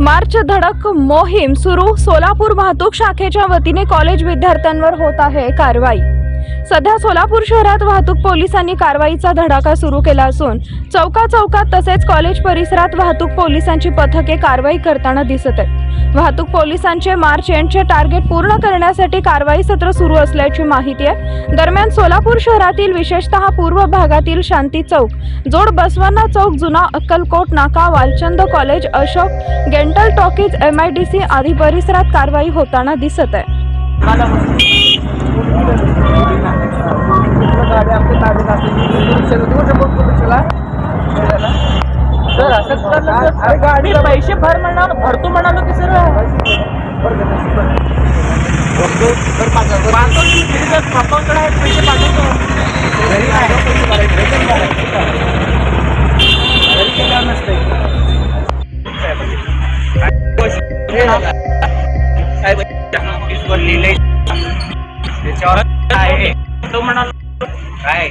मार्च धडक मोहीम सुरू. सोलापूर वाहतूक शाखेच्या वतीने कॉलेज विद्यार्थ्यांवर होत आहे कारवाई. सध्या सोलापूर शहरात वाहतूक पोलिसांनी कारवाईचा धडाका सुरू केला असून चौका चौकात तसेच कॉलेज परिसरात वाहतूक पोलिसांची पथके कारवाई करताना दिसत आहेत. वाहतूक पोलिसांचे मार्च एंडचे टार्गेट पूर्ण करण्यासाठी कारवाई सत्र सुरू असल्याची माहिती आहे. दरम्यान सोलापूर शहरातील विशेषतः पूर्व भागातील शांती चौक जोड बसवन्ना चौक जुना अक्कलकोट नाका Walchand college Ashok गेंटल talkies M I D C आदी परिसरात कारवाई होताना दिसत आहे. सर असं तर मी पैसे भर म्हणाल भरतो म्हणालो की सर पाठवतो की आहेत पैसे पाठवतो त्याच्यावर आहे तो म्हणाल काय?